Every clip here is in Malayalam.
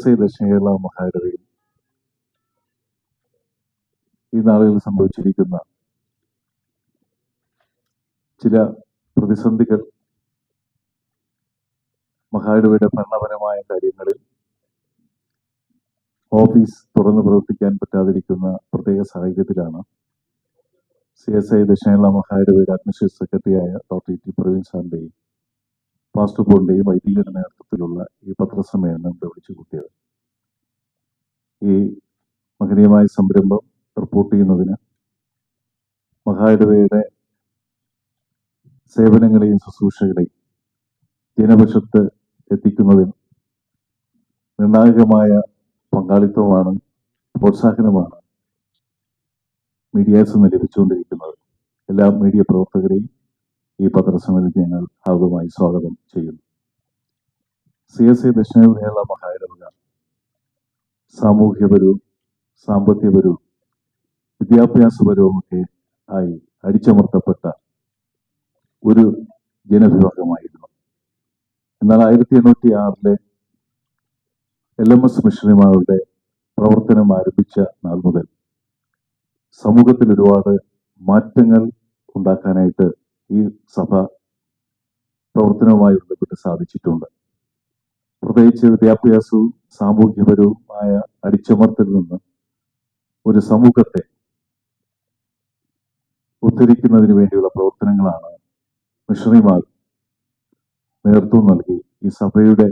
എസ് ദക്ഷിണകേരള മഹാരവയിൽ ഈ നാളുകളിൽ സംഭവിച്ചിരിക്കുന്ന ചില പ്രതിസന്ധികൾ മഹായിടവയുടെ ഭരണപരമായ കാര്യങ്ങളിൽ ഓഫീസ് തുറന്നു പ്രവർത്തിക്കാൻ പറ്റാതിരിക്കുന്ന പ്രത്യേക സാഹചര്യത്തിലാണ് സി എസ് ഐ ദക്ഷിണേന്ത്യ മഹായിടവയുടെ അഡ്മിനിസ്ട്രേറ്റീവ് സെക്രട്ടറിയായ ഡോക്ടർ ടി പ്രവീൺ സാറിന്റെയും പാസ്റ്റർ പോളിന്റെയും വൈദികരുടെ നേതൃത്വത്തിലുള്ള ഈ പത്രസമ്മേളനം ഇവിടെ വിളിച്ചു കൂട്ടിയത്. ഈ മഹനീയമായ സംരംഭം റിപ്പോർട്ട് ചെയ്യുന്നതിന് മഹായിടവയുടെ സേവനങ്ങളെയും ശുശ്രൂഷകളെയും ജനപക്ഷത്ത് എത്തിക്കുന്നതിൽ നിർണായകമായ പങ്കാളിത്തമാണ് പ്രോത്സാഹനമാണ് മീഡിയാസ് നിന്ന് ലഭിച്ചുകൊണ്ടിരിക്കുന്നത്. എല്ലാ മീഡിയ പ്രവർത്തകരെയും ഈ പത്രസമിതി ഞങ്ങൾ ഹാർദമായി സ്വാഗതം ചെയ്യുന്നു. സി എസ് ഐ ദക്ഷിണ കേരള മഹായിടവക സാമൂഹ്യപരവും സാമ്പത്തികപരവും വിദ്യാഭ്യാസപരവും ഒക്കെ ആയി അടിച്ചമർത്തപ്പെട്ട ഒരു ജനവിഭാഗമായിരുന്നു എന്നാൽ ആയിരത്തി എണ്ണൂറ്റി ആറിലെ എൽ എം എസ് മിഷണറിമാരുടെ പ്രവർത്തനം ആരംഭിച്ച നാൾ മുതൽ സമൂഹത്തിൽ ഒരുപാട് മാറ്റങ്ങൾ ഉണ്ടാക്കാനായിട്ട് ഈ സഭ പ്രവർത്തനവുമായി ബന്ധപ്പെട്ട് സാധിച്ചിട്ടുണ്ട്. പ്രത്യേകിച്ച് വിദ്യാഭ്യാസവും സാമൂഹ്യപരവുമായ അടിച്ചമർത്തിൽ നിന്ന് ഒരു സമൂഹത്തെ ഉദ്ധരിക്കുന്നതിന് വേണ്ടിയുള്ള പ്രവർത്തനങ്ങളാണ് മിഷണറിമാർ നേതൃത്വം നൽകി ഈ സഭയുടെ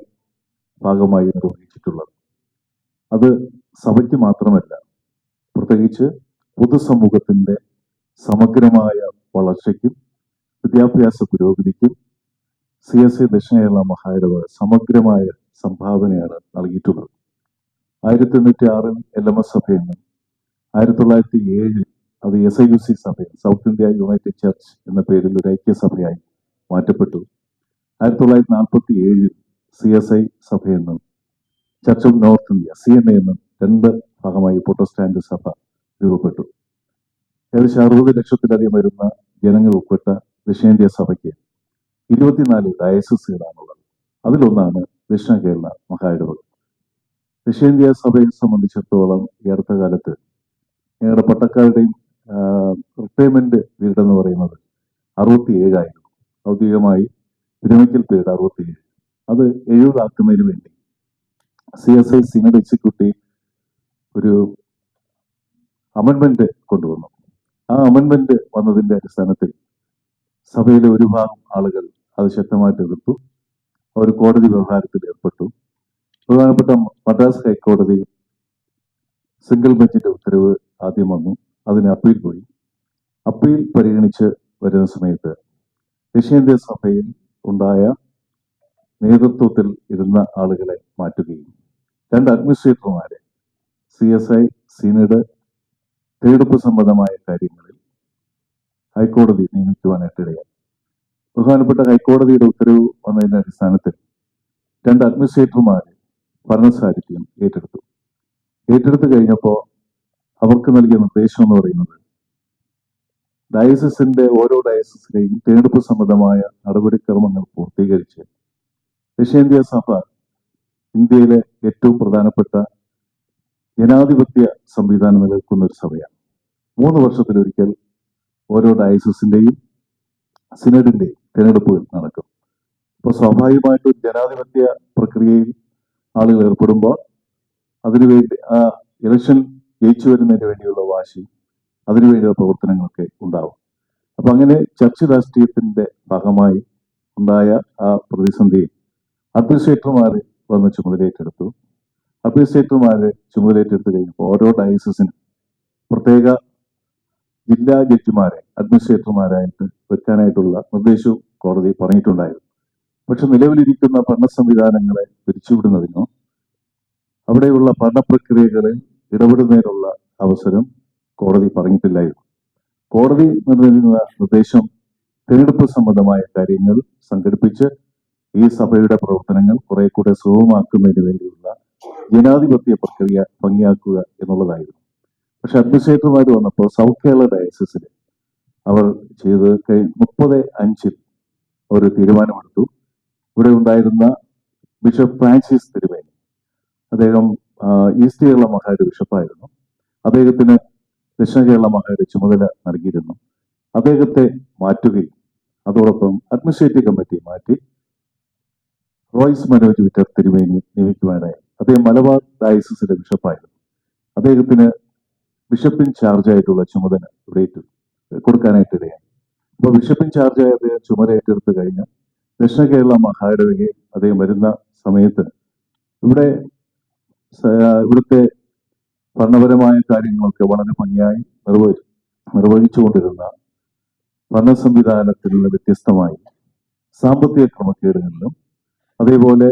ഭാഗമായി നിർവഹിച്ചിട്ടുള്ളത്. അത് സഭയ്ക്ക് മാത്രമല്ല പ്രത്യേകിച്ച് പൊതുസമൂഹത്തിന്റെ സമഗ്രമായ വളർച്ചയ്ക്കും വിദ്യാഭ്യാസ പുരോഗതിക്കും സി എസ് ഐ ദക്ഷിണേരള മഹാരവ സമഗ്രമായ സംഭാവനയാണ് നൽകിയിട്ടുള്ളത്. ആയിരത്തി എണ്ണൂറ്റി ആറിൽ എൽ എം എസ് സഭയെന്നും ആയിരത്തി തൊള്ളായിരത്തി ഏഴിൽ അത് എസ് ഐ യു സി സഭ സൗത്ത് ഇന്ത്യ യുണൈറ്റഡ് ചർച്ച് എന്ന പേരിൽ ഒരു ഐക്യസഭയായി മാറ്റപ്പെട്ടു. ആയിരത്തി തൊള്ളായിരത്തി നാൽപ്പത്തി ഏഴിൽ C S I സഭയെന്നും Church of North India C N A എന്നും രണ്ട് ഭാഗമായി പ്രൊട്ടസ്റ്റാന്റ് സഭ രൂപപ്പെട്ടു. ഏകദേശം അറുപത് ലക്ഷത്തിലധികം വരുന്ന ജനങ്ങൾ ഉൾപ്പെട്ട ദക്ഷിണേന്ത്യ സഭയ്ക്ക് ഇരുപത്തിനാല് ഡയസസുകളാണുള്ളത് അതിലൊന്നാണ് ദക്ഷിണ കേരള മഹായിടവക ദക്ഷിണേന്ത്യ സഭയെ സംബന്ധിച്ചിടത്തോളം ഈ അടുത്ത കാലത്ത് ഞങ്ങളുടെ പട്ടക്കാരുടെയും റിട്ടയർമെന്റ് പീരീഡ് എന്ന് പറയുന്നത് അറുപത്തി ഏഴായിരുന്നു ഔദ്യോഗികമായി വിരമിക്കൽ പീരീഡ് അറുപത്തിയേഴ്. അത് എഴുപതാക്കുന്നതിന് വേണ്ടി C S I synod executive ഒരു അമെൻമെന്റ് കൊണ്ടുവന്നു. ആ അമെൻമെന്റ് വന്നതിന്റെ അടിസ്ഥാനത്തിൽ സഭയിലെ ഒരു ഭാഗം ആളുകൾ അത് ശക്തമായിട്ട് എതിർത്തു. അവർ കോടതി വ്യവഹാരത്തിൽ ഏർപ്പെട്ടു. പ്രധാനപ്പെട്ട മദ്രാസ് ഹൈക്കോടതി സിംഗിൾ ബെഞ്ചിന്റെ ഉത്തരവ് ആദ്യം വന്നു. അതിന് അപ്പീൽ പോയി. അപ്പീൽ പരിഗണിച്ച് വരുന്ന സമയത്ത് ദക്ഷിണേന്ത്യ സഭയിൽ ഉണ്ടായ നേതൃത്വത്തിൽ ഇരുന്ന ആളുകളെ മാറ്റുകയും രണ്ട് അഡ്മിനിസ്ട്രേറ്റർമാരെ സി എസ് ഐ സിനഡ് തെരഞ്ഞെടുപ്പ് സംബന്ധമായ കാര്യങ്ങളിൽ ഹൈക്കോടതി നിയമിക്കുവാനായിട്ട് ഇടയായി. ബഹുമാനപ്പെട്ട ഹൈക്കോടതിയുടെ ഉത്തരവ് വന്നതിന്റെ അടിസ്ഥാനത്തിൽ രണ്ട് അഡ്മിനിസ്ട്രേറ്റർമാരെ ഭരണസാരിധ്യം ഏറ്റെടുത്തു. ഏറ്റെടുത്തു കഴിഞ്ഞപ്പോൾ അവർക്ക് നൽകിയ നിർദ്ദേശം എന്ന് പറയുന്നത് ഡയസിന്റെ ഓരോ ഡയസിലെയും തിരഞ്ഞെടുപ്പ് സംബന്ധമായ നടപടിക്രമങ്ങൾ പൂർത്തീകരിച്ച് ദക്ഷിണേന്ത്യ സഭ ഇന്ത്യയിലെ ഏറ്റവും പ്രധാനപ്പെട്ട ജനാധിപത്യ സംവിധാനം നിലനിൽക്കുന്ന ഒരു സഭയാണ്. മൂന്ന് വർഷത്തിലൊരിക്കൽ ഓരോ ഡയസിന്റെയും സിനഡിന്റെയും തിരഞ്ഞെടുപ്പുകൾ നടക്കും. അപ്പോൾ സ്വാഭാവികമായിട്ടും ജനാധിപത്യ പ്രക്രിയയിൽ ആളുകൾ ഏർപ്പെടുമ്പോൾ അതിനുവേണ്ടി ആ ഇലക്ഷൻ ജയിച്ചു വരുന്നതിന് വേണ്ടിയുള്ള വാശി അതിനുവേണ്ടിയുള്ള പ്രവർത്തനങ്ങളൊക്കെ ഉണ്ടാവും. അപ്പൊ അങ്ങനെ ചർച്ച് രാഷ്ട്രീയത്തിന്റെ ഭാഗമായി ഉണ്ടായ ആ പ്രതിസന്ധിയിൽ അഡ്മിനിസ്ട്രേറ്റർമാര് വന്ന് ചുമതലയേറ്റെടുത്തു. അഡ്മിനിസ്ട്രേറ്റർമാര് ചുമതലയേറ്റെടുത്ത് കഴിഞ്ഞപ്പോൾ ഓരോ ഡയസിനും പ്രത്യേക ജില്ലാ ജഡ്ജിമാരെ അഡ്മിനിസ്ട്രേറ്റർമാരായിട്ട് വെക്കാനായിട്ടുള്ള നിർദ്ദേശവും കോടതി പറഞ്ഞിട്ടുണ്ടായിരുന്നു. പക്ഷെ നിലവിലിരിക്കുന്ന ഭരണ സംവിധാനങ്ങളെ പിരിച്ചുവിടുന്നതിനോ അവിടെയുള്ള ഭരണ പ്രക്രിയകളെ ഇടപെടുന്നതിനുള്ള അവസരം കോടതി പറഞ്ഞിട്ടില്ലായിരുന്നു. കോടതി നിർദ്ദേശിക്കുന്ന നിർദ്ദേശം തിരഞ്ഞെടുപ്പ് സംബന്ധമായ കാര്യങ്ങൾ സംഘടിപ്പിച്ച് ഈ സഭയുടെ പ്രവർത്തനങ്ങൾ കുറെ കൂടെ സുഗമമാക്കുന്നതിന് വേണ്ടിയുള്ള ജനാധിപത്യ പ്രക്രിയ ഭംഗിയാക്കുക എന്നുള്ളതായിരുന്നു. പക്ഷെ അഡ്മിനിസ്ട്രേറ്റർമാർ വന്നപ്പോൾ സൗത്ത് കേരള ഡയസിസിൽ അവർ ചെയ്ത് മുപ്പത് അഞ്ചിൽ ഒരു തീരുമാനമെടുത്തു. ഇവിടെ ഉണ്ടായിരുന്ന ബിഷപ്പ് ഫ്രാൻസിസ് തിരുമേനി. അദ്ദേഹം ഈസ്റ്റ് കേരള മഹായുടെ ബിഷപ്പായിരുന്നു. അദ്ദേഹത്തിന് ദക്ഷിണ കേരള മഹായുടെ ചുമതല നൽകിയിരുന്നു. അദ്ദേഹത്തെ മാറ്റുകയും അതോടൊപ്പം അഡ്മിനിസ്ട്രേറ്റീവ് കമ്മിറ്റി മാറ്റി റോയ്സ് മനോജ് വിറ്റർ തിരുമേനി നിയമിക്കുവാനായി. അദ്ദേഹം മലബാർ ഡയസിസിലെ ബിഷപ്പായിരുന്നു. അദ്ദേഹത്തിന് ബിഷപ്പ് ഇൻ ചാർജ് ആയിട്ടുള്ള ചുമതല ഇവിടെ കൊടുക്കാനായിട്ട് ഇടയാണ്. അപ്പോൾ ബിഷപ്പ് ഇൻ ആയ അദ്ദേഹം ചുമതല ഏറ്റെടുത്ത് കഴിഞ്ഞ്. ദക്ഷിണ കേരള മഹായിടവകയിൽ അദ്ദേഹം വരുന്ന സമയത്ത് ഇവിടെ ഇവിടുത്തെ ഭരണപരമായ കാര്യങ്ങളൊക്കെ വളരെ ഭംഗിയായി നിർവഹിച്ചു നിർവഹിച്ചുകൊണ്ടിരുന്ന ഭരണ സംവിധാനത്തിൽ നിന്ന് വ്യത്യസ്തമായി സാമ്പത്തിക ക്രമക്കേടുകളിലും അതേപോലെ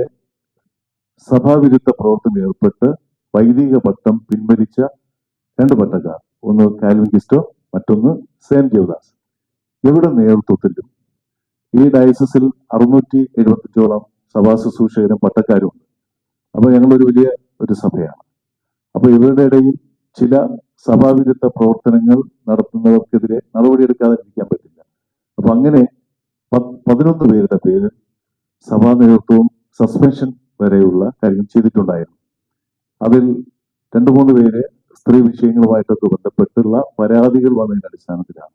സഭാവിരുദ്ധ പ്രവർത്തനം ഏർപ്പെട്ട് വൈദിക പട്ടം പിൻവലിച്ച രണ്ട് പട്ടക്കാർ ഒന്ന് കാൽവിൻ കിസ്റ്റോ മറ്റൊന്ന് സെയിന്റ് ദേവദാസ്. ഇവരുടെ നേതൃത്വത്തിലും ഈ ഡയസിൽ അറുന്നൂറ്റി എഴുപത്തഞ്ചോളം സഭാ ശുശ്രൂഷകരും പട്ടക്കാരും ഉണ്ട് അപ്പൊ ഞങ്ങളൊരു വലിയ ഒരു സഭയാണ്. അപ്പൊ ഇവരുടെ ഇടയിൽ ചില സഭാവിരുദ്ധ പ്രവർത്തനങ്ങൾ നടത്തുന്നവർക്കെതിരെ നടപടിയെടുക്കാതെ ഇരിക്കാൻ പറ്റില്ല. അപ്പൊ അങ്ങനെ പതിനൊന്ന് പേരുടെ പേര് സഭാ നേതൃത്വവും സസ്പെൻഷൻ വരെയുള്ള കാര്യം ചെയ്തിട്ടുണ്ടായിരുന്നു. അതിൽ രണ്ടു മൂന്ന് പേര് സ്ത്രീ വിഷയങ്ങളുമായിട്ടൊക്കെ ബന്ധപ്പെട്ടുള്ള പരാതികൾ വന്നതിന്റെ അടിസ്ഥാനത്തിലാണ്.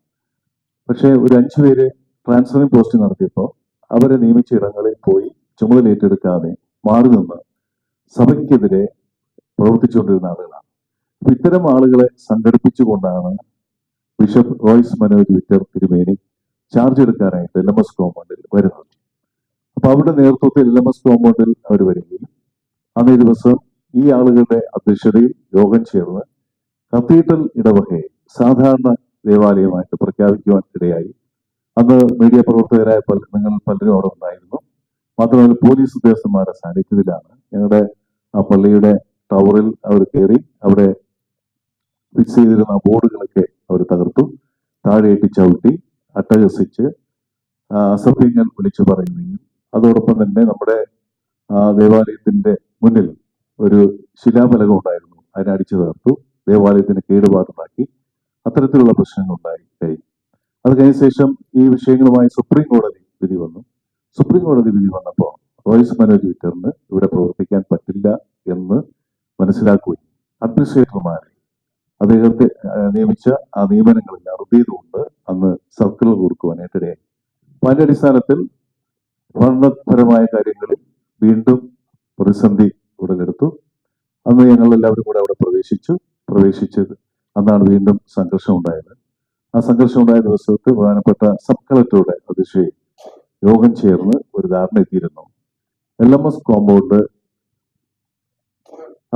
പക്ഷേ ഒരു അഞ്ചു പേര് ട്രാൻസ്ഫറിംഗ് പോസ്റ്റിംഗ് നടത്തിയപ്പോൾ അവരെ നിയമിച്ച ഇടങ്ങളിൽ പോയി ചുമതല ഏറ്റെടുക്കാതെ മാറി നിന്ന് സഭയ്ക്കെതിരെ പ്രവർത്തിച്ചുകൊണ്ടിരുന്ന ആളുകളാണ്. അപ്പൊ ഇത്തരം ആളുകളെ സംഘടിപ്പിച്ചുകൊണ്ടാണ് ബിഷപ്പ് റോയ്സ് മനോജ് വിറ്റർ തിരുമേനി ചാർജ് എടുക്കാനായിട്ട് എൽ എം എസ് കോമ്പൗണ്ടിൽ വരുന്നത്. അപ്പൊ അവരുടെ നേതൃത്വത്തിൽ എൽ എം എസ് കോമ്പൗണ്ടിൽ അവർ വരികയും അന്നേ ദിവസം ഈ ആളുകളുടെ അധ്യക്ഷതയിൽ യോഗം ചേർന്ന് കത്തീഡ്രൽ ഇടവകയെ സാധാരണ ദേവാലയമായിട്ട് പ്രഖ്യാപിക്കുവാൻ ഇടയായി. അന്ന് മീഡിയ പ്രവർത്തകരായ പല നിങ്ങൾ പലരും അവിടെ ഉണ്ടായിരുന്നു. മാത്രമല്ല പോലീസ് ഉദ്യോഗസ്ഥന്മാരുടെ സാന്നിധ്യത്തിലാണ് ഞങ്ങളുടെ ആ പള്ളിയുടെ ടവറിൽ അവർ കയറി അവിടെ ഫിക്സ് ചെയ്തിരുന്ന ബോർഡുകളൊക്കെ അവർ തകർത്തു. താഴെയിട്ട് ചവിട്ടി അട്ടഹസിച്ച് അസഭ്യങ്ങൾ വിളിച്ചു പറയുകയും അതോടൊപ്പം തന്നെ നമ്മുടെ ദേവാലയത്തിന്റെ മുന്നിൽ ഒരു ശിലാഫലകം ഉണ്ടായിരുന്നു. അതിനടിച്ചു തകർത്തു. ദേവാലയത്തിന് കേടുപാടുണ്ടാക്കി അത്തരത്തിലുള്ള പ്രശ്നങ്ങൾ ഉണ്ടായി കഴിഞ്ഞു അത് കഴിഞ്ഞ ശേഷം ഈ വിഷയങ്ങളുമായി സുപ്രീം കോടതി വിധി വന്നു. സുപ്രീം കോടതി വിധി വന്നപ്പോൾ റോയ്സ് മനോജ് വിറ്ററിന് ഇവിടെ പ്രവർത്തിക്കാൻ പറ്റില്ല എന്ന് മനസ്സിലാക്കുകയും അഡ്മിനിസ്ട്രേറ്റർമാരെ അദ്ദേഹത്തെ നിയമിച്ച ആ നിയമനങ്ങളിൽ ചെയ്തുകൊണ്ട് അന്ന് സർക്കുലർ കൊടുക്കുവാനായിട്ടിടയായി അപ്പൊ അതിന്റെ അടിസ്ഥാനത്തിൽ ഭരണപരമായ കാര്യങ്ങളിൽ വീണ്ടും പ്രതിസന്ധി ഉടലെടുത്തു. അന്ന് ഞങ്ങൾ എല്ലാവരും കൂടെ അവിടെ പ്രവേശിച്ചു. പ്രവേശിച്ചത്. അന്നാണ് വീണ്ടും സംഘർഷം ഉണ്ടായത് ആ സംഘർഷം ഉണ്ടായ ദിവസത്ത് പ്രധാനപ്പെട്ട സബ് കളക്ടറുടെ അതിശയ യോഗം ചേർന്ന് ഒരു ധാരണ എത്തിയിരുന്നു. എൽ എം എസ് കോമ്പൗണ്ട്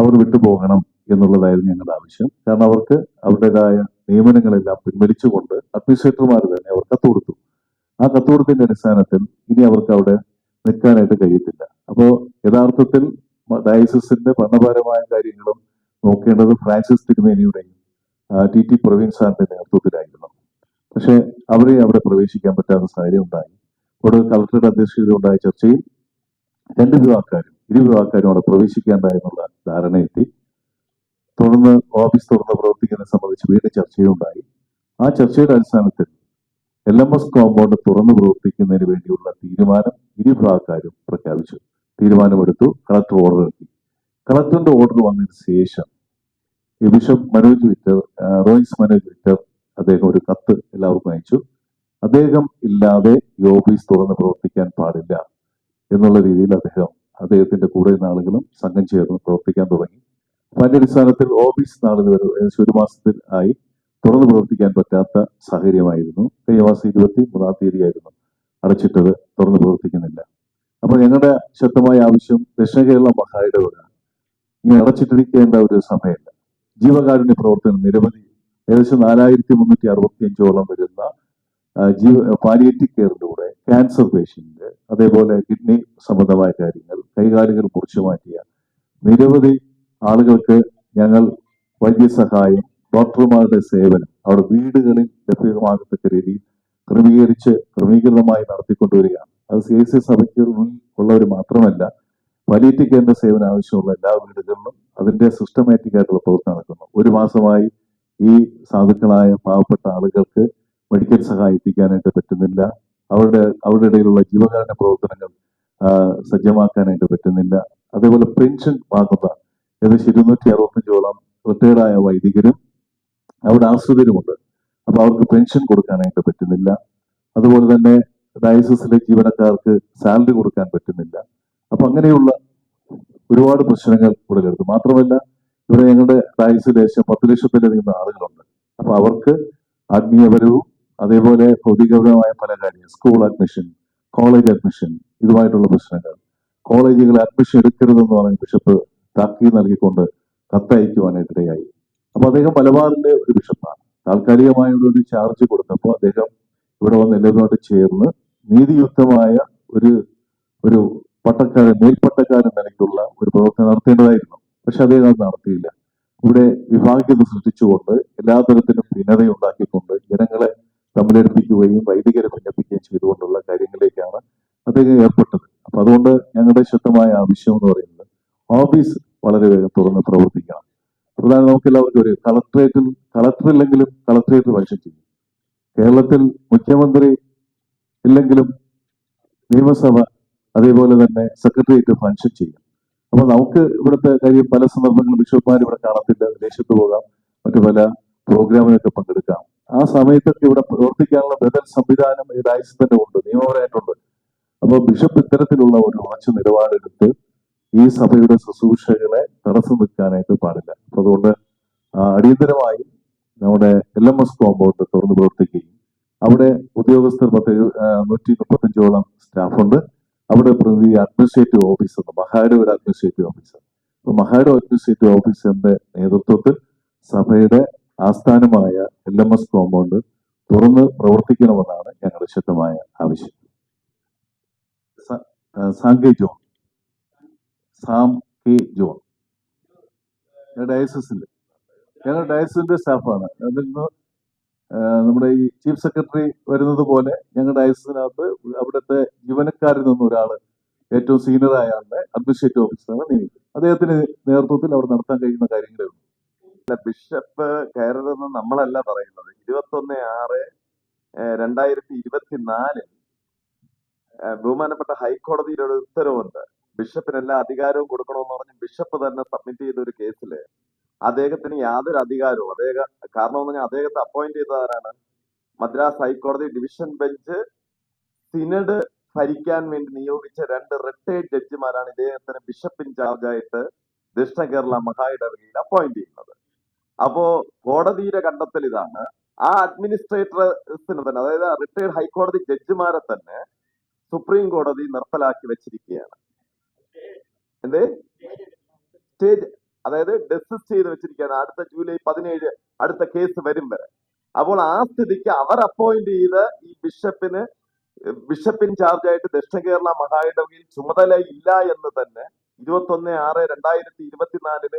അവർ വിട്ടുപോകണം എന്നുള്ളതായിരുന്നു ഞങ്ങളുടെ ആവശ്യം. കാരണം അവർക്ക് അവരുടേതായ നിയമനങ്ങളെല്ലാം പിൻവലിച്ചുകൊണ്ട് അഡ്മിനിസ്ട്രേറ്റർമാർ തന്നെ അവർ കത്ത് കൊടുത്തു. ആ കത്ത് കൊടുത്തതിന്റെ അടിസ്ഥാനത്തിൽ ഇനി അവർക്ക് അവിടെ നിൽക്കാനായിട്ട് കഴിയത്തില്ല. അപ്പോൾ യഥാർത്ഥത്തിൽ ഡയസിന്റെ ഭരണപരമായ കാര്യങ്ങളും നോക്കേണ്ടത് ഫ്രാൻസിസ് തിരുമേനിയുടെയും ടി ടി പ്രവീൺ സാറിന്റെ നേതൃത്വത്തിലായിരുന്നു. പക്ഷേ അവരെ അവിടെ പ്രവേശിക്കാൻ പറ്റാത്ത സാഹചര്യം ഉണ്ടായി. അവിടെ കളക്ടറുടെ അധ്യക്ഷതയിലുണ്ടായ ചർച്ചയിൽ രണ്ട് വിവാഹക്കാരും ഇരു വിവാഹക്കാരും അവിടെ പ്രവേശിക്കേണ്ട ധാരണയെത്തി. തുടർന്ന് ഓഫീസ് തുറന്ന് പ്രവർത്തിക്കുന്നതിനെ സംബന്ധിച്ച് വീണ്ടും ചർച്ചയുണ്ടായി. ആ ചർച്ചയുടെ അടിസ്ഥാനത്തിൽ എൽ എം എസ് കോമ്പൗണ്ട് തുറന്ന് പ്രവർത്തിക്കുന്നതിന് വേണ്ടിയുള്ള തീരുമാനം ഇരു വിഭാഗക്കാരും പ്രഖ്യാപിച്ചു. തീരുമാനമെടുത്തു. കളക്ടർ ഓർഡർ ഇറക്കി കളക്ടറിന്റെ ഓർഡർ വന്നതിന് ശേഷം bishop Manoj Victor Royce Manoj Victor അദ്ദേഹം ഒരു കത്ത് എല്ലാവർക്കും അയച്ചു. അദ്ദേഹം ഇല്ലാതെ ഈ ഓഫീസ് തുറന്ന് പ്രവർത്തിക്കാൻ പാടില്ല എന്നുള്ള രീതിയിൽ അദ്ദേഹം അദ്ദേഹത്തിന്റെ കൂടെ ആളുകളും സംഘം ചേർന്ന് പ്രവർത്തിക്കാൻ തുടങ്ങി. അതിന്റെ അടിസ്ഥാനത്തിൽ ഓഫീസ് നാളിൽ വരെ ഏകദേശം ഒരു മാസത്തിൽ ആയി തുറന്നു പ്രവർത്തിക്കാൻ പറ്റാത്ത സാഹചര്യമായിരുന്നു. കഴിഞ്ഞ മാസം ഇരുപത്തി മൂന്നാം തീയതിയായിരുന്നു അടച്ചിട്ടത് തുറന്നു പ്രവർത്തിക്കുന്നില്ല. അപ്പൊ ഞങ്ങളുടെ ശക്തമായ ആവശ്യം ദക്ഷിണ കേരള മഹായിടവക ഇങ്ങനെ അടച്ചിട്ടിരിക്കേണ്ട ഒരു സമയമില്ല. ജീവകാരുണ്യ പ്രവർത്തനം നിരവധി ഏകദേശം നാലായിരത്തി മുന്നൂറ്റി അറുപത്തി അഞ്ചോളം വരുന്ന ജീവ പാലിയേറ്റീവ് കെയറിലൂടെ ക്യാൻസർ പേഷ്യന്റ് അതേപോലെ കിഡ്നി സംബന്ധമായ കാര്യങ്ങൾ കൈകാലുകൾ കുറിച്ചു മാറ്റിയ നിരവധി ആളുകൾക്ക് ഞങ്ങൾ വൈദ്യസഹായം ഡോക്ടർമാരുടെ സേവനം അവിടെ വീടുകളിൽ ലഭ്യമാകത്തക്ക രീതിയിൽ ക്രമീകരിച്ച് ക്രമീകൃതമായി നടത്തിക്കൊണ്ടുവരികയാണ്. അത് സി എസ് സി സഭയ്ക്ക് ഉള്ളവർ മാത്രമല്ല പാലിയേറ്റീവ് കെയറിന്റെ സേവനം ആവശ്യമുള്ള എല്ലാ വീടുകളിലും അതിന്റെ സിസ്റ്റമാറ്റിക് ആയിട്ടുള്ള പ്രവർത്തനം നടക്കുന്നു. ഒരു മാസമായി ഈ സാധുക്കളായ പാവപ്പെട്ട ആളുകൾക്ക് മെഡിക്കൽ സഹായം എത്തിക്കാനായിട്ട് പറ്റുന്നില്ല. അവരുടെ അവരുടെ ഇടയിലുള്ള ജീവകാരുണ്യ പ്രവർത്തനങ്ങൾ സജ്ജമാക്കാനായിട്ട് പറ്റുന്നില്ല. അതേപോലെ പെൻഷൻ വാങ്ങുന്ന ഏകദേശം ഇരുന്നൂറ്റി അറുപത്തഞ്ചോളം റിട്ടയർഡായ വൈദികരും അവരുടെ ആശ്രിതരുമുണ്ട്. അപ്പൊ അവർക്ക് പെൻഷൻ കൊടുക്കാനായിട്ട് പറ്റുന്നില്ല. അതുപോലെ തന്നെ ഡയസിസിലെ ജീവനക്കാർക്ക് സാലറി കൊടുക്കാൻ പറ്റുന്നില്ല. അപ്പൊ അങ്ങനെയുള്ള ഒരുപാട് പ്രശ്നങ്ങൾ ഉടലെടുത്തു. മാത്രമല്ല ഇവിടെ ഞങ്ങളുടെ ഡയസിൽ ദേശം പത്ത് ലക്ഷത്തിലധികം ആളുകളുണ്ട്. അപ്പൊ അവർക്ക് ആത്മീയപരവും അതേപോലെ ഭൗതികപരമായ പല കാര്യങ്ങൾ സ്കൂൾ അഡ്മിഷൻ കോളേജ് അഡ്മിഷൻ ഇതുമായിട്ടുള്ള പ്രശ്നങ്ങൾ. കോളേജുകൾ അഡ്മിഷൻ എടുക്കരുതെന്ന് പറഞ്ഞ് ബിഷപ്പ് താക്കീത് നൽകിക്കൊണ്ട് കത്തയക്കുവാനായിട്ടിടയായി അപ്പൊ അദ്ദേഹം മലബാറിന്റെ ഒരു ബിഷപ്പാണ്. താൽക്കാലികമായ ഒരു ചാർജ് കൊടുത്തപ്പോൾ അദ്ദേഹം ഇവിടെ വന്ന് എല്ലാവരുമായിട്ട് ചേർന്ന് നീതിയുക്തമായ ഒരു ഒരു പട്ടക്കാരൻ മേൽപ്പട്ടക്കാരൻ നിലയ്ക്കുള്ള ഒരു പ്രവർത്തനം നടത്തേണ്ടതായിരുന്നു. പക്ഷെ അദ്ദേഹം അത് നടത്തിയില്ല. ഇവിടെ വിഭാഗ്യത സൃഷ്ടിച്ചുകൊണ്ട് എല്ലാ തരത്തിലും ഭിന്നതയുണ്ടാക്കിക്കൊണ്ട് ജനങ്ങളെ തമ്മിലടുപ്പിക്കുകയും വൈദികരെ ഭിന്നിപ്പിക്കുകയും ചെയ്തുകൊണ്ടുള്ള കാര്യങ്ങളിലേക്കാണ് അദ്ദേഹം ഏർപ്പെട്ടത്. അപ്പൊ അതുകൊണ്ട് ഞങ്ങളുടെ ശക്തമായ ആവശ്യം എന്ന് പറയുന്നത് ഓഫീസ് വളരെ വേഗം തുറന്ന് പ്രവർത്തിക്കണം. പ്രധാനം നമുക്ക് എല്ലാവർക്കും ഒരു കളക്ട്രേറ്റിൽ കളക്ടർ ഇല്ലെങ്കിലും കളക്ട്രേറ്റ് പക്ഷം ചെയ്യും. കേരളത്തിൽ മുഖ്യമന്ത്രി ഇല്ലെങ്കിലും നിയമസഭ അതേപോലെ തന്നെ സെക്രട്ടേറിയറ്റ് ഫംഗ്ഷൻ ചെയ്യാം. അപ്പൊ നമുക്ക് ഇവിടുത്തെ കാര്യം പല സന്ദർഭങ്ങളും ബിഷപ്പുമാർ ഇവിടെ കാണത്തില്ല വിദേശത്ത് പോകാം മറ്റു പല പ്രോഗ്രാമിനൊക്കെ പങ്കെടുക്കാം. ആ സമയത്തൊക്കെ ഇവിടെ പ്രവർത്തിക്കാനുള്ള ബദൽ സംവിധാനം ഈ രാജ്യത്ത് തന്നെ ഉണ്ട് നിയമപരമായിട്ടുണ്ട്. അപ്പോൾ ബിഷപ്പ് ഇത്തരത്തിലുള്ള ഒരു ഉറച്ച നിലപാടെടുത്ത് ഈ സഭയുടെ ശുശ്രൂഷകളെ തടസ്സം നിൽക്കാനായിട്ട് പാടില്ല. അപ്പൊ അതുകൊണ്ട് അടിയന്തരമായി നമ്മുടെ എൽ എം എസ് കോമ്പൗണ്ട് തുറന്ന് പ്രവർത്തിക്കുകയും അവിടെ ഉദ്യോഗസ്ഥർ പത്ത് നൂറ്റി മുപ്പത്തഞ്ചോളം സ്റ്റാഫുണ്ട്. അവിടെ പ്രതി അഡ്മിനിസ്ട്രേറ്റീവ് ഓഫീസർ ഒരു അഡ്മിനിസ്ട്രേറ്റീവ് ഓഫീസർ മഹായുടെ അഡ്മിനിസ്ട്രേറ്റീവ് ഓഫീസറിന്റെ നേതൃത്വത്തിൽ സഭയുടെ ആസ്ഥാനമായ എൽ എം എസ് കോമ്പൗണ്ട് തുറന്ന് പ്രവർത്തിക്കണമെന്നാണ് ഞങ്ങളുടെ ശക്തമായ ആവശ്യം. സാങ്കേ ജോൺ. Sam K John. ഡയസിന്റെ ഞങ്ങൾ ഡയസിന്റെ സ്റ്റാഫാണ്. നമ്മുടെ ഈ ചീഫ് സെക്രട്ടറി വരുന്നത് പോലെ ഞങ്ങളുടെ ഐസിനകത്ത് അവിടുത്തെ ജീവനക്കാരിൽ നിന്ന് ഒരാൾ ഏറ്റവും സീനിയറായ ആളുടെ അഡ്മിനിസ്ട്രേറ്റീവ് ഓഫീസറാണ് നിയമിക്കും. അദ്ദേഹത്തിന് നേതൃത്വത്തിൽ അവിടെ നടത്താൻ കഴിയുന്ന കാര്യങ്ങളേ ഉള്ളൂ. അല്ല, ബിഷപ്പ് കയറരുതെന്ന് നമ്മളല്ല പറയുന്നത്. ഇരുപത്തൊന്ന് ആറ് രണ്ടായിരത്തി ഇരുപത്തിനാലിൽ ബഹുമാനപ്പെട്ട ഹൈക്കോടതിയിലൊരു ഉത്തരവുണ്ട്. ബിഷപ്പിന് എല്ലാ അധികാരവും കൊടുക്കണമെന്ന് പറഞ്ഞ് ബിഷപ്പ് തന്നെ സബ്മിറ്റ് ചെയ്ത ഒരു കേസിൽ അദ്ദേഹത്തിന് യാതൊരു അധികാരവും അദ്ദേഹം കാരണം എന്ന് പറഞ്ഞാൽ അദ്ദേഹത്തെ അപ്പോയിന്റ് ചെയ്തതാരാണ് മദ്രാസ് ഹൈക്കോടതി ഡിവിഷൻ ബെഞ്ച് സിനഡ് ഭരിക്കാൻ വേണ്ടി നിയോഗിച്ച രണ്ട് റിട്ടയർഡ് ജഡ്ജിമാരാണ് ഇദ്ദേഹത്തിന് ബിഷപ്പ് ഇൻ ചാർജായിട്ട് ദക്ഷിണ കേരള മഹായിടവകയിൽ അപ്പോയിന്റ് ചെയ്യുന്നത്. അപ്പോ കോടതിയുടെ കണ്ടെത്തൽ ഇതാണ്. ആ അഡ്മിനിസ്ട്രേറ്റേഴ്സിന് തന്നെ അതായത് റിട്ടയർഡ് ഹൈക്കോടതി ജഡ്ജിമാരെ തന്നെ സുപ്രീം കോടതി നിർത്തലാക്കി വെച്ചിരിക്കുകയാണ്. എന്തേ? സ്റ്റേജ് അതായത് ഡെസിസ്റ്റ് ചെയ്ത് വെച്ചിരിക്കുകയാണ്. അടുത്ത ജൂലൈ പതിനേഴ് അടുത്ത കേസ് വരും വരെ. അപ്പോൾ ആ സ്ഥിതിക്ക് അവർ അപ്പോയിന്റ് ചെയ്ത ഈ ബിഷപ്പിന് ബിഷപ്പ് ചാർജ് ആയിട്ട് ദക്ഷിണ കേരള മഹായിടവകയിൽ ചുമതല ഇല്ല എന്ന് തന്നെ ഇരുപത്തൊന്ന് ആറ് രണ്ടായിരത്തി ഇരുപത്തിനാലിൽ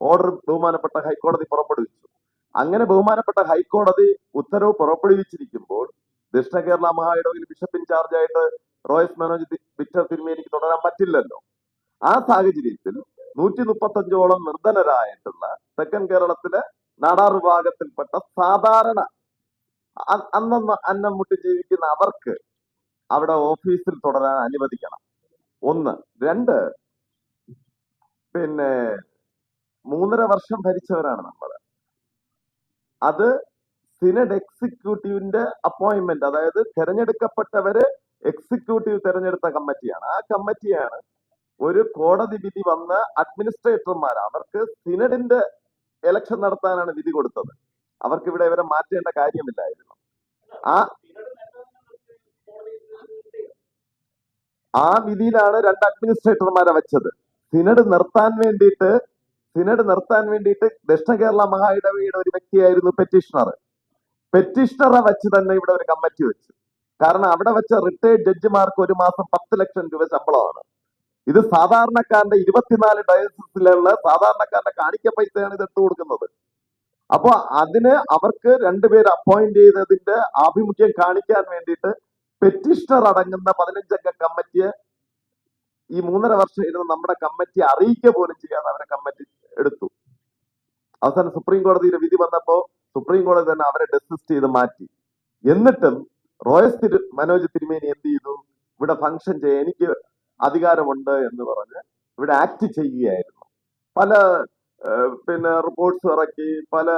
ഓർഡർ ബഹുമാനപ്പെട്ട ഹൈക്കോടതി പുറപ്പെടുവിച്ചു. അങ്ങനെ ബഹുമാനപ്പെട്ട ഹൈക്കോടതി ഉത്തരവ് പുറപ്പെടുവിച്ചിരിക്കുമ്പോൾ ദക്ഷിണ കേരള മഹായിടവയിൽ ബിഷപ്പ് ചാർജ് ആയിട്ട് റോയസ് മനോജ് വിക്ടർ തിരുമേനിക്ക് തുടരാൻ പറ്റില്ലല്ലോ. ആ സാഹചര്യത്തിൽ നൂറ്റി മുപ്പത്തഞ്ചോളം നിർധനരായിട്ടുള്ള തെക്കൻ കേരളത്തിലെ നാടാർ വിഭാഗത്തിൽപ്പെട്ട സാധാരണ അന്നന്ന് അന്നം മുട്ടി ജീവിക്കുന്ന അവർക്ക് അവിടെ ഓഫീസിൽ തുടരാൻ അനുവദിക്കണം. ഒന്ന്. രണ്ട്. പിന്നെ മൂന്നര വർഷം ഭരിച്ചവരാണ് നമ്മൾ അത് സിനഡ് എക്സിക്യൂട്ടീവിന്റെ അപ്പോയിന്റ്മെന്റ് അതായത് തെരഞ്ഞെടുക്കപ്പെട്ടവര് എക്സിക്യൂട്ടീവ് തിരഞ്ഞെടുത്ത കമ്മിറ്റിയാണ്. ആ കമ്മിറ്റിയാണ് ഒരു കോടതി വിധി വന്ന അഡ്മിനിസ്ട്രേറ്റർമാർ അവർക്ക് സിനഡിന്റെ ഇലക്ഷൻ നടത്താനാണ് വിധി കൊടുത്തത്. അവർക്ക് ഇവിടെ ഇവരെ മാറ്റേണ്ട കാര്യമില്ലായിരുന്നു. ആ ആ വിധിയിലാണ് രണ്ട് അഡ്മിനിസ്ട്രേറ്റർമാരെ വെച്ചത്. സിനഡ് നിർത്താൻ വേണ്ടിയിട്ട് സിനഡ് നിർത്താൻ വേണ്ടിയിട്ട് ദക്ഷിണ കേരള മഹായിടവയുടെ ഒരു വ്യക്തിയായിരുന്നു പെറ്റീഷണർ പെറ്റീഷണറെ വെച്ച് തന്നെ ഇവിടെ ഒരു കമ്മിറ്റി വെച്ചു. കാരണം അവിടെ വെച്ച റിട്ടയർഡ് ജഡ്ജിമാർക്ക് ഒരു മാസം പത്ത് ലക്ഷം രൂപ ശമ്പളമാണ്. ഇത് സാധാരണക്കാരന്റെ ഇരുപത്തിനാല് ഡയസിലുള്ള സാധാരണക്കാരന്റെ കാണിക്ക പൈസയാണ് ഇത് എടുത്തു കൊടുക്കുന്നത്. അപ്പൊ അതിന് അവർക്ക് രണ്ടുപേര് അപ്പോയിന്റ് ചെയ്തതിന്റെ ആഭിമുഖ്യം കാണിക്കാൻ വേണ്ടിയിട്ട് പെറ്റീഷണർ അടങ്ങുന്ന പതിനഞ്ചംഗ കമ്മിറ്റിയെ ഈ മൂന്നര വർഷം ഇരുന്ന് നമ്മുടെ കമ്മിറ്റി അറിയിക്കുക പോലും ചെയ്യാതെ അവരെ കമ്മിറ്റി എടുത്തു. അവസാനം സുപ്രീം കോടതിയുടെ വിധി വന്നപ്പോ സുപ്രീം കോടതി തന്നെ അവരെ ഡെസിസ്റ്റ് ചെയ്ത് മാറ്റി. എന്നിട്ടും റോയസ് തിരു മനോജ് തിരുമേനി എന്ത് ചെയ്തു? ഇവിടെ ഫംഗ്ഷൻ ചെയ്യാൻ എനിക്ക് അധികാരമുണ്ട് എന്ന് പറഞ്ഞ് ഇവിടെ ആക്ട് ചെയ്യുകയായിരുന്നു. പല പിന്നെ റിപ്പോർട്ട്സ് ഇറക്കി പല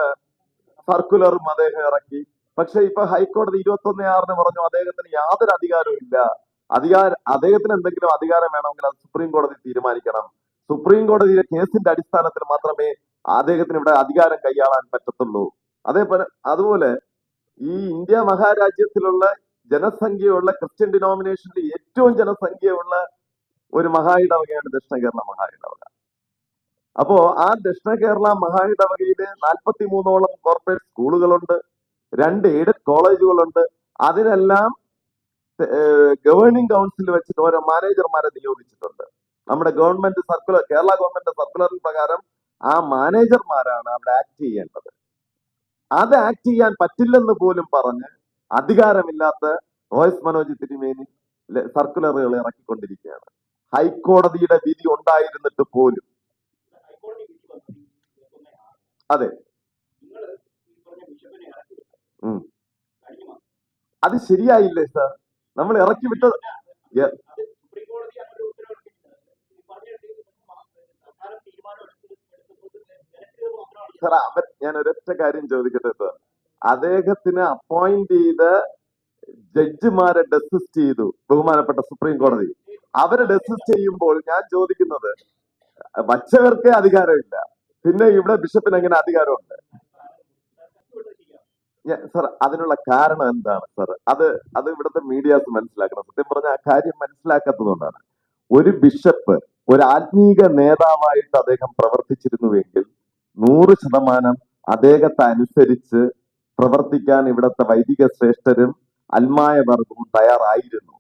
സർക്കുലറും അദ്ദേഹം ഇറക്കി. പക്ഷെ ഇപ്പൊ ഹൈക്കോടതി ഇരുപത്തൊന്ന് ആറിന് പറഞ്ഞു അദ്ദേഹത്തിന് യാതൊരു അധികാരവും ഇല്ല. അധികാര അദ്ദേഹത്തിന് എന്തെങ്കിലും അധികാരം വേണമെങ്കിൽ അത് സുപ്രീം കോടതി തീരുമാനിക്കണം. സുപ്രീം കോടതിയിലെ കേസിന്റെ അടിസ്ഥാനത്തിൽ മാത്രമേ അദ്ദേഹത്തിന് ഇവിടെ അധികാരം കൈയാളാൻ പറ്റത്തുള്ളൂ. അതേപോലെ അതുപോലെ ഈ ഇന്ത്യ മഹാരാജ്യത്തിലുള്ള ജനസംഖ്യയുള്ള ക്രിസ്ത്യൻ ഡിനോമിനേഷനിൽ ഏറ്റവും ജനസംഖ്യയുള്ള ഒരു മഹായിടവകയാണ് ദക്ഷിണ കേരള മഹായിടവക. അപ്പോ ആ ദക്ഷിണ കേരള മഹായിടവകയിൽ നാൽപ്പത്തി മൂന്നോളം കോർപ്പറേറ്റ് സ്കൂളുകളുണ്ട് രണ്ട് എയ്ഡഡ് കോളേജുകളുണ്ട്. അതിനെല്ലാം ഗവേണിംഗ് കൗൺസിൽ വെച്ചിട്ട് ഓരോ മാനേജർമാരെ നിയോഗിച്ചിട്ടുണ്ട്. നമ്മുടെ government circular Kerala government circular പ്രകാരം ആ മാനേജർമാരാണ് അവിടെ ആക്ട് ചെയ്യേണ്ടത്. അത് ആക്ട് ചെയ്യാൻ പറ്റില്ലെന്ന് പോലും പറഞ്ഞ് അധികാരമില്ലാത്ത റോയ്സ് മനോജ് തിരുമേനി സർക്കുലറുകൾ ഇറക്കിക്കൊണ്ടിരിക്കുകയാണ്. ഹൈക്കോടതിയുടെ വിധി ഉണ്ടായിരുന്നിട്ട് പോലും. അതെ. അത് ശരിയായില്ലേ സാർ? നമ്മൾ ഇറക്കി വിട്ടത്. സാർ അവൻ ഞാൻ ഒരൊറ്റ കാര്യം ചോദിക്കട്ടെ സാർ. അദ്ദേഹത്തിന് അപ്പോയിന്റ് ചെയ്ത ജഡ്ജിമാരെ ഡെസിസ്റ്റ് ചെയ്തു ബഹുമാനപ്പെട്ട സുപ്രീം കോടതി. അവരെ ഡെസിസ്റ്റ് ചെയ്യുമ്പോൾ ഞാൻ ചോദിക്കുന്നത് വച്ചവർക്ക് അധികാരമില്ല. പിന്നെ ഇവിടെ ബിഷപ്പിന് എങ്ങനെ അധികാരമുണ്ട്? സാർ അതിനുള്ള കാരണം എന്താണ് സാർ അത് അത് ഇവിടുത്തെ മീഡിയാസ് മനസ്സിലാക്കണം. സത്യം പറഞ്ഞ ആ കാര്യം മനസ്സിലാക്കാത്തതുകൊണ്ടാണ്. ഒരു ബിഷപ്പ് ഒരു ആത്മീക നേതാവായിട്ട് അദ്ദേഹം പ്രവർത്തിച്ചിരുന്നുവെങ്കിൽ നൂറ് ശതമാനം അദ്ദേഹത്തെ അനുസരിച്ച് പ്രവർത്തിക്കാൻ ഇവിടുത്തെ വൈദിക ശ്രേഷ്ഠരും അൽമായ വർഗവും തയ്യാറായിരുന്നു.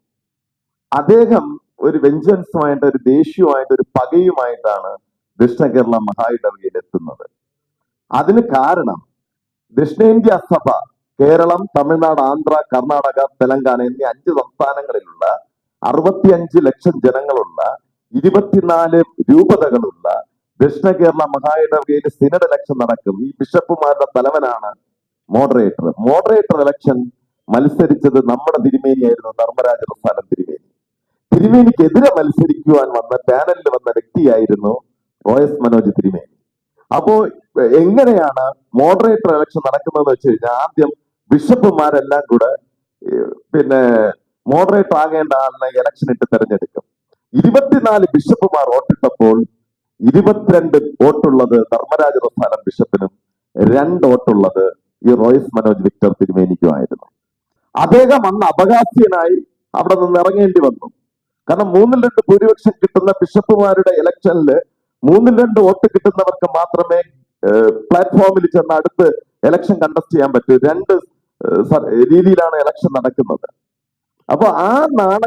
അദ്ദേഹം ഒരു വെഞ്ചൻസുമായിട്ട് ഒരു ദേഷ്യവുമായിട്ട് ഒരു പകയുമായിട്ടാണ് ദക്ഷിണ കേരള മഹായിടവകയിൽ എത്തുന്നത് അതിന് കാരണം ദക്ഷിണേന്ത്യ സഭ കേരളം തമിഴ്നാട് ആന്ധ്ര കർണാടക തെലങ്കാന എന്നീ അഞ്ച് സംസ്ഥാനങ്ങളിലുള്ള അറുപത്തിയഞ്ച് ലക്ഷം ജനങ്ങളുള്ള ഇരുപത്തിനാല് രൂപതകളുള്ള ദക്ഷിണ കേരള മഹായിടവകയിൽ സിനഡ് ഇലക്ഷൻ നടക്കും. ഈ ബിഷപ്പുമാരുടെ തലവനാണ് മോഡറേറ്റർ മോഡറേറ്റർ ഇലക്ഷൻ മത്സരിച്ചത് നമ്മുടെ തിരുമേനിയായിരുന്നു ധർമ്മരാജ പ്രസ്ഥാനം തിരുമേനി. തിരുമേനിക്കെതിരെ മത്സരിക്കുവാൻ വന്ന പാനലിൽ വന്ന വ്യക്തിയായിരുന്നു റോയസ് മനോജ് തിരുമേനി. അപ്പോ എങ്ങനെയാണ് മോഡറേറ്റർ ഇലക്ഷൻ നടക്കുന്നതെന്ന് വെച്ച് കഴിഞ്ഞാൽ ആദ്യം ബിഷപ്പുമാരെല്ലാം കൂടെ പിന്നെ മോഡറേറ്റർ ആകേണ്ട ആളിനെ ഇലക്ഷൻ ഇട്ട് തെരഞ്ഞെടുക്കും. ഇരുപത്തിനാല് ബിഷപ്പുമാർ വോട്ടിട്ടപ്പോൾ ഇരുപത്തിരണ്ട് വോട്ടുള്ളത് ധർമ്മരാജ പ്രസ്ഥാനം ബിഷപ്പിനും രണ്ട് വോട്ടുള്ളത് ഈ റോയിസ് മനോജ് വിക്ടർ തിരുമേനിക്കുമായിരുന്നു. അദ്ദേഹം അന്ന് അപകാസ്യനായി അവിടെ നിന്ന് ഇറങ്ങേണ്ടി വന്നു. കാരണം മൂന്നിൽ രണ്ട് ഭൂരിപക്ഷം കിട്ടുന്ന ബിഷപ്പുമാരുടെ ഇലക്ഷനിൽ മൂന്നിൽ രണ്ട് വോട്ട് കിട്ടുന്നവർക്ക് മാത്രമേ പ്ലാറ്റ്ഫോമിൽ ചെന്ന് അടുത്ത് ഇലക്ഷൻ കണ്ടസ്റ്റ് ചെയ്യാൻ പറ്റൂ. രണ്ട് രീതിയിലാണ് ഇലക്ഷൻ നടക്കുന്നത്. അപ്പൊ ആ നാണ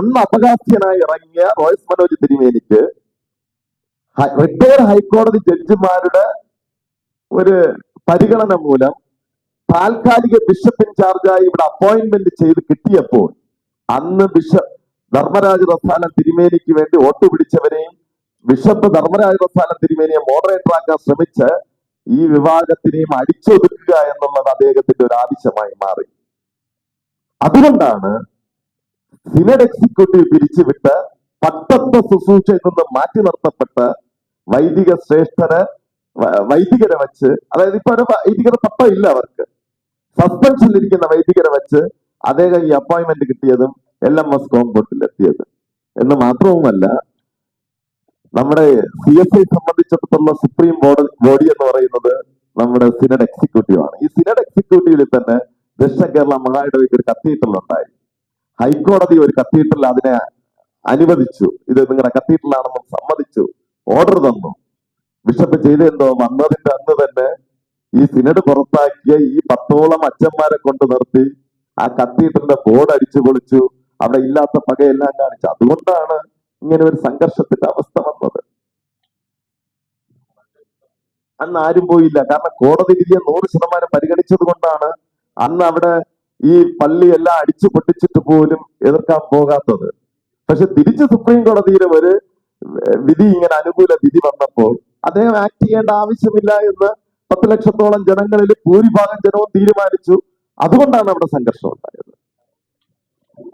അന്ന് അപകാസ്യനായി ഇറങ്ങിയ റോയ്സ് മനോജ് തിരുമേനിക്ക് റിട്ടയർഡ് ഹൈക്കോടതി ജഡ്ജിമാരുടെ ഒരു പരിഗണന മൂലം താൽക്കാലിക ബിഷപ്പ് ഇൻചാർജായി ഇവിടെ അപ്പോയിന്റ്മെന്റ് ചെയ്ത് കിട്ടിയപ്പോൾ അന്ന് ബിഷപ്പ് ധർമ്മരാജ പ്രസ്ഥാനം തിരുമേനിക്ക് വേണ്ടി വോട്ട് പിടിച്ചവരെയും ബിഷപ്പ് ധർമ്മരാജ് പ്രസ്ഥാനം തിരുമേനിയെ മോഡറേറ്റർ ആക്കാൻ ശ്രമിച്ച് ഈ വിഭാഗത്തിനെയും അടിച്ചൊതുക്കുക എന്നുള്ളത് അദ്ദേഹത്തിന്റെ ഒരു ആവശ്യമായി മാറി. അതുകൊണ്ടാണ് സിനഡ് എക്സിക്യൂട്ടീവ് പിരിച്ചുവിട്ട് പട്ടത്വ ശുശ്രൂഷയിൽ നിന്ന് മാറ്റി നിർത്തപ്പെട്ട് വൈദിക ശ്രേഷ്ഠര് വൈദികരെ വെച്ച് അതായത് ഇപ്പൊ ഒരു വൈദികര പട്ടം ഇല്ല അവർക്ക് സസ്പെൻഷനിൽ ഇരിക്കുന്ന വൈദികരെ വെച്ച് അദ്ദേഹം ഈ അപ്പോയിന്റ്മെന്റ് കിട്ടിയതും എൽ എം എസ് കോമ്പൗണ്ടിൽ എത്തിയത് എന്ന് മാത്രവുമല്ല നമ്മുടെ സി എസ് ഐ സംബന്ധിച്ചിടത്തോളം സുപ്രീം ബോർഡ് ബോഡി എന്ന് പറയുന്നത് നമ്മുടെ സിനഡ് എക്സിക്യൂട്ടീവാണ് ഈ സിനഡ് എക്സിക്യൂട്ടീവിൽ തന്നെ ദക്ഷിണ കേരള മഹായിടവയ്ക്ക് ഒരു കത്തീഡ്രൽ ഉണ്ടായി. ഹൈക്കോടതി ഒരു കത്തീഡ്രൽ അതിനെ അനുവദിച്ചു. ഇത് നിങ്ങളുടെ കത്തീഡ്രലാണെന്ന് സമ്മതിച്ചു. ഓർഡർ തന്നു. ബിഷപ്പ് ചെയ്തെന്തോ വന്നതിന്റെ അന്ന് തന്നെ ഈ സിനഡ് പുറത്താക്കിയ ഈ പത്തോളം അച്ഛന്മാരെ കൊണ്ട് നിർത്തി ആ കത്തീഡ്രലിന്റെ ബോർഡ് അടിച്ചു പൊളിച്ചു അവിടെ ഇല്ലാത്ത പകയെല്ലാം കാണിച്ചു. അതുകൊണ്ടാണ് ഇങ്ങനെ ഒരു സംഘർഷത്തിന്റെ അവസ്ഥ വന്നത്. അന്ന് ആരും പോയില്ല. കാരണം കോടതി വിധിയെ നൂറ് ശതമാനം പരിഗണിച്ചത് കൊണ്ടാണ് അന്ന് അവിടെ ഈ പള്ളിയെല്ലാം അടിച്ചു പൊട്ടിച്ചിട്ട് പോലും എതിർക്കാൻ പോകാത്തത്. പക്ഷെ തിരിച്ച് സുപ്രീം കോടതിയിലും ഒരു വിധി ഇങ്ങനെ അനുകൂല വിധി വന്നപ്പോൾ അദ്ദേഹം ആക്ട് ചെയ്യേണ്ട ആവശ്യമില്ല എന്ന് പത്ത് ലക്ഷത്തോളം ജനങ്ങളിൽ ഭൂരിഭാഗം ജനവും തീരുമാനിച്ചു. അതുകൊണ്ടാണ് അവിടെ സംഘർഷം ഉണ്ടായത്.